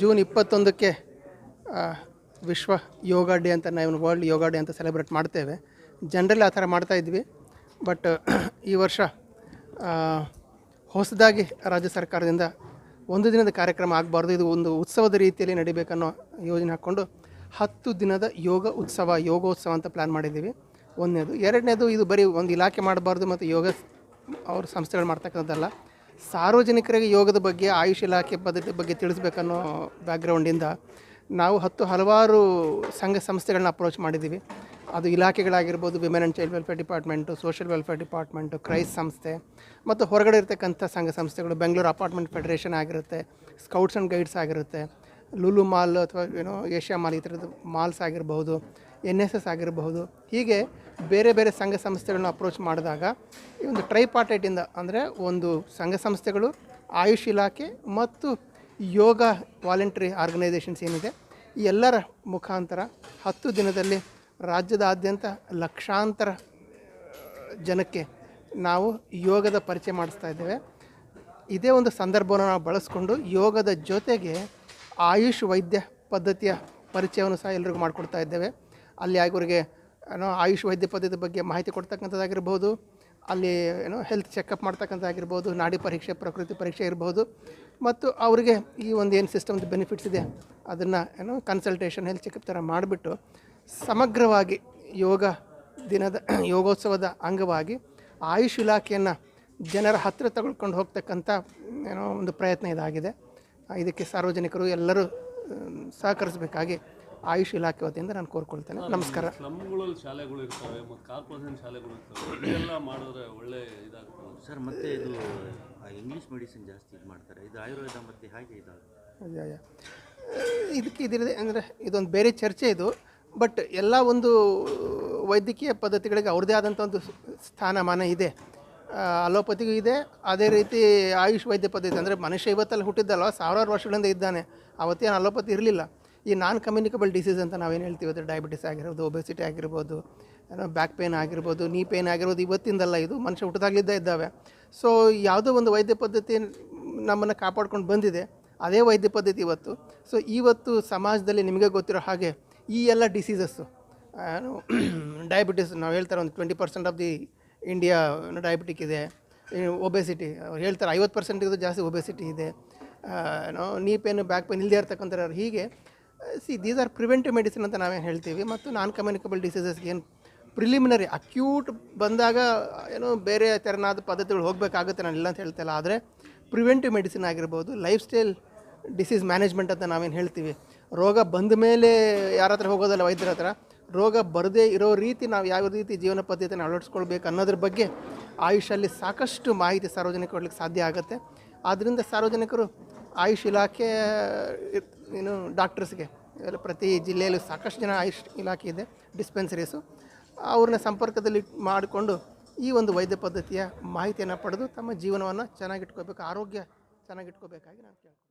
June ಇಪ್ಪತ್ತೊಂದಕ್ಕೆ ವಿಶ್ವ ಯೋಗ day ಅಂತ ನಾವು ವರ್ಲ್ಡ್ ಯೋಗ ಡೇ ಅಂತ ಸೆಲೆಬ್ರೇಟ್ ಮಾಡ್ತೇವೆ. ಜನರಲಿ ಆ ಥರ ಮಾಡ್ತಾಯಿದ್ವಿ ಬಟ್ ಈ ವರ್ಷ ಹೊಸದಾಗಿ ರಾಜ್ಯ ಸರ್ಕಾರದಿಂದ ಒಂದು ದಿನದ ಕಾರ್ಯಕ್ರಮ ಆಗಬಾರ್ದು. ಇದು ಒಂದು ಉತ್ಸವದ ರೀತಿಯಲ್ಲಿ ನಡಿಬೇಕನ್ನೋ ಯೋಜನೆ ಹಾಕ್ಕೊಂಡು ಹತ್ತು ದಿನದ ಯೋಗ ಉತ್ಸವ, ಯೋಗೋತ್ಸವ ಅಂತ ಪ್ಲ್ಯಾನ್ ಮಾಡಿದ್ದೀವಿ. ಒಂದನೇದು. ಎರಡನೇದು, ಇದು ಬರೀ ಒಂದು ಇಲಾಖೆ ಮಾಡಬಾರ್ದು ಮತ್ತು ಯೋಗ ಅವ್ರ ಸಂಸ್ಥೆಗಳು ಮಾಡ್ತಕ್ಕಂಥದ್ದಲ್ಲ. ಸಾರ್ವಜನಿಕರಿಗೆ ಯೋಗದ ಬಗ್ಗೆ, ಆಯುಷ್ ಇಲಾಖೆ ಪದ್ಧತಿ ಬಗ್ಗೆ ತಿಳಿಸ್ಬೇಕನ್ನೋ ಬ್ಯಾಕ್ಗ್ರೌಂಡಿಂದ ನಾವು ಹತ್ತು ಹಲವಾರು ಸಂಘ ಸಂಸ್ಥೆಗಳನ್ನ ಅಪ್ರೋಚ್ ಮಾಡಿದ್ದೀವಿ. ಅದು ಇಲಾಖೆಗಳಾಗಿರ್ಬೋದು women and child welfare department social welfare department ಕ್ರೈಸ್ ಸಂಸ್ಥೆ, ಮತ್ತು ಹೊರಗಡೆ ಇರತಕ್ಕಂಥ ಸಂಘ ಸಂಸ್ಥೆಗಳು ಬೆಂಗಳೂರು ಅಪಾರ್ಟ್ಮೆಂಟ್ ಫೆಡರೇಷನ್ ಆಗಿರುತ್ತೆ ಸ್ಕೌಟ್ಸ್ ಆ್ಯಂಡ್ ಗೈಡ್ಸ್ ಆಗಿರುತ್ತೆ ಲುಲು ಮಾಲ್ ಅಥವಾ ಏನೋ ಏಷ್ಯಾ ಮಾಲ್ ಈ ಥರದ್ದು ಮಾಲ್ಸ್ ಆಗಿರಬಹುದು ಎನ್ ಎಸ್ ಎಸ್ ಆಗಿರಬಹುದು. ಹೀಗೆ ಬೇರೆ ಬೇರೆ ಸಂಘ ಸಂಸ್ಥೆಗಳನ್ನ ಅಪ್ರೋಚ್ ಮಾಡಿದಾಗ ಈ ಒಂದು ಟ್ರೈಪಾರ್ಟೈಟಿಂದ ಅಂದರೆ ಒಂದು ಸಂಘ ಸಂಸ್ಥೆಗಳು, ಆಯುಷ್ ಇಲಾಖೆ ಮತ್ತು ಯೋಗ ವಾಲಂಟ್ರಿ ಆರ್ಗನೈಸೇಷನ್ಸ್ ಏನಿದೆ, ಈ ಎಲ್ಲರ ಮುಖಾಂತರ ಹತ್ತು ದಿನದಲ್ಲಿ ರಾಜ್ಯದಾದ್ಯಂತ ಲಕ್ಷಾಂತರ ಜನಕ್ಕೆ ನಾವು ಯೋಗದ ಪರಿಚಯ ಮಾಡಿಸ್ತಾ ಇದ್ದೇವೆ. ಇದೇ ಒಂದು ಸಂದರ್ಭವನ್ನು ನಾವು ಬಳಸ್ಕೊಂಡು ಯೋಗದ ಜೊತೆಗೆ ಆಯುಷ್ ವೈದ್ಯ ಪದ್ಧತಿಯ ಪರಿಚಯವನ್ನು ಸಹ ಎಲ್ರಿಗೂ ಮಾಡಿಕೊಡ್ತಾ ಇದ್ದೇವೆ. ಅಲ್ಲಿ ಅವರಿಗೆ ಏನೋ, ಆಯುಷ್ ವೈದ್ಯ ಪದ್ಧತಿ ಬಗ್ಗೆ ಮಾಹಿತಿ ಕೊಡ್ತಕ್ಕಂಥದ್ದಾಗಿರ್ಬೋದು, ಅಲ್ಲಿ, ಏನೋ ಹೆಲ್ತ್ ಚೆಕಪ್ ಮಾಡ್ತಕ್ಕಂಥದ್ದಾಗಿರ್ಬೋದು, ನಾಡಿ ಪರೀಕ್ಷೆ, ಪ್ರಕೃತಿ ಪರೀಕ್ಷೆ ಇರ್ಬೋದು. ಮತ್ತು ಅವರಿಗೆ ಈ ಒಂದು ಏನು ಸಿಸ್ಟಮ್ದು ಬೆನಿಫಿಟ್ಸ್ ಇದೆ, ಅದನ್ನು, ಏನೋ ಕನ್ಸಲ್ಟೇಷನ್ ಹೆಲ್ತ್ ಚೆಕಪ್ ಥರ ಮಾಡಿಬಿಟ್ಟು ಸಮಗ್ರವಾಗಿ ಯೋಗ ದಿನದ, ಯೋಗೋತ್ಸವದ ಅಂಗವಾಗಿ ಆಯುಷ್ ಇಲಾಖೆಯನ್ನು ಜನರ ಹತ್ತಿರ ತಗೊಳ್ಕೊಂಡು ಹೋಗ್ತಕ್ಕಂಥ, ಏನೋ, ಒಂದು ಪ್ರಯತ್ನ ಇದಾಗಿದೆ. ಇದಕ್ಕೆ ಸಾರ್ವಜನಿಕರು ಎಲ್ಲರೂ ಸಹಕರಿಸಬೇಕಾಗಿ ಆಯುಷ್ ಇಲಾಖೆ ವತಿಯಿಂದ ನಾನು ಕೋರ್ಕೊಳ್ತೇನೆ. ನಮಸ್ಕಾರ. ಸ್ಲಮ್ಗಳಲ್ಲಿ ಶಾಲೆಗಳು ಇರ್ತವೆ ಮತ್ತು ಕಾರ್ಪೊರೇಷನ್ ಶಾಲೆಗಳು ಇರ್ತವೆ ಇದೆಲ್ಲ ಮಾಡಿದ್ರೆ ಒಳ್ಳೆ ಇದಾಗ್ತದೆ. ಸರ್ ಮತ್ತೆ ಇದು ಇಂಗ್ಲೀಷ್ ಮೆಡಿಸಿನ್ ಜಾಸ್ತಿ ಇದು ಮಾಡ್ತಾರೆ. ಇದು ಆಯುರ್ವೇದ ಮತ್ತೆ ಹಾಗೆ ಇದಾಗುತ್ತೆ? ಯಾ, ಯಾ. ಇದಕ್ಕೆ ಇದಿರದೆ ಅಂದರೆ ಇದೊಂದು ಬೇರೆ ಚರ್ಚೆ ಇದು. ಬಟ್ ಎಲ್ಲ ಒಂದು ವೈದ್ಯಕೀಯ ಪದ್ಧತಿಗಳಿಗೆ ಅವ್ರದ್ದೇ ಆದಂಥ ಒಂದು ಸ್ಥಾನಮಾನ ಇದೆ. ಅಲೋಪತಿಗೂ ಇದೆ. ಅದೇ ರೀತಿ ಆಯುಷ್ ವೈದ್ಯ ಪದ್ಧತಿ ಅಂದರೆ ಮನುಷ್ಯ ಇವತ್ತಲ್ಲಿ ಹುಟ್ಟಿದ್ದಲ್ವ? ಸಾವಿರಾರು ವರ್ಷಗಳಿಂದ ಇದ್ದಾನೆ. ಅವತ್ತೇನು ಅಲೋಪತಿ ಇರಲಿಲ್ಲ. ಈ ನಾನ್ ಕಮ್ಯುನಿಕಬಲ್ ಡಿಸೀಸ್ ಅಂತ ನಾವೇನು ಹೇಳ್ತೀವಿ ಅದು ಡಯಾಬಿಟಿಸ್ ಆಗಿರ್ಬೋದು ಒಬೆಸಿಟಿ ಆಗಿರ್ಬೋದು ಬ್ಯಾಕ್ ಪೇನ್ ಆಗಿರ್ಬೋದು ನೀ ಪೇನ್ ಆಗಿರ್ಬೋದು, ಇವತ್ತಿಂದಲ್ಲ ಇದು ಮನುಷ್ಯ ಹುಟ್ಟಿದಾಗಲಿದ್ದೇ ಇದ್ದಾವೆ. ಸೊ ಯಾವುದೋ ಒಂದು ವೈದ್ಯ ಪದ್ಧತಿ ನಮ್ಮನ್ನು ಕಾಪಾಡ್ಕೊಂಡು ಬಂದಿದೆ, ಅದೇ ವೈದ್ಯ ಪದ್ಧತಿ ಇವತ್ತು. ಸೊ ಇವತ್ತು ಸಮಾಜದಲ್ಲಿ ನಿಮಗೆ ಗೊತ್ತಿರೋ ಹಾಗೆ ಈ ಎಲ್ಲ ಡಿಸೀಸಸ್ಸು ಡಯಾಬಿಟಿಸ್ ನಾವು ಹೇಳ್ತಾರೆ ಒಂದು twenty percent of the India diabetic ಇದೆ ಒಬೆಸಿಟಿ ಅವ್ರು ಹೇಳ್ತಾರೆ ಐವತ್ತು ಪರ್ಸೆಂಟಿಗಿಂತ ಜಾಸ್ತಿ ಒಬೆಸಿಟಿ ಇದೆ ನೀ ಪೇನ್ ಬ್ಯಾಕ್ ಪೇನ್ ಇಲ್ಲದೆ ಇರ್ತಕ್ಕಂಥ ಹೀಗೆ see these are preventive medicine ಅಂತ ನಾವೇನು ಹೇಳ್ತೀವಿ ಮತ್ತು ನಾನ್ ಕಮ್ಯುನಿಕಬಲ್ ಡಿಸೀಸಸ್ಗೆ ಏನು ಪ್ರಿಲಿಮಿನರಿ ಅಕ್ಯೂಟ್ ಬಂದಾಗ, ಏನೋ ಬೇರೆ ತೆರನಾದ ಪದ್ಧತಿಗಳು ಹೋಗಬೇಕಾಗುತ್ತೆ ನಾನು ಇಲ್ಲ ಅಂತ ಹೇಳ್ತಿಲ್ಲ. ಆದರೆ ಪ್ರಿವೆಂಟಿವ್ ಮೆಡಿಸಿನ್ ಆಗಿರ್ಬೋದು ಲೈಫ್ ಸ್ಟೈಲ್ ಡಿಸೀಸ್ ಮ್ಯಾನೇಜ್ಮೆಂಟ್ ಅಂತ ನಾವೇನು ಹೇಳ್ತೀವಿ. ರೋಗ ಬಂದ ಮೇಲೆ ಯಾರ ಹತ್ರ ಹೋಗೋದಲ್ಲ ವೈದ್ಯರ ಹತ್ರ, ರೋಗ ಬರದೇ ಇರೋ ರೀತಿ ನಾವು ಯಾವ ರೀತಿ ಜೀವನ ಪದ್ಧತಿಯನ್ನು ಅಳವಡಿಸ್ಕೊಳ್ಬೇಕು ಅನ್ನೋದ್ರ ಬಗ್ಗೆ ಆಯುಷಲ್ಲಿ ಸಾಕಷ್ಟು ಮಾಹಿತಿ ಸಾರ್ವಜನಿಕ ಕೊಡ್ಲಿಕ್ಕೆ ಸಾಧ್ಯ ಆಗುತ್ತೆ. ಆದ್ದರಿಂದ ಸಾರ್ವಜನಿಕರು ಆಯುಷ್ ಇಲಾಖೆ ಏನು ಡಾಕ್ಟರ್ಸ್ಗೆ ಎಲ್ಲ ಪ್ರತಿ ಜಿಲ್ಲೆಯಲ್ಲೂ ಸಾಕಷ್ಟು ಜನ ಆಯುಷ್ ಇಲಾಖೆ ಇದೆ, ಡಿಸ್ಪೆನ್ಸರೀಸು. ಅವ್ರನ್ನ ಸಂಪರ್ಕದಲ್ಲಿ ಮಾಡಿಕೊಂಡು ಈ ಒಂದು ವೈದ್ಯ ಪದ್ಧತಿಯ ಮಾಹಿತಿಯನ್ನು ಪಡೆದು ತಮ್ಮ ಜೀವನವನ್ನು ಚೆನ್ನಾಗಿಟ್ಕೋಬೇಕು, ಆರೋಗ್ಯ ಚೆನ್ನಾಗಿಟ್ಕೋಬೇಕಾಗಿ ನಾನು ಕೇಳ್ತೀನಿ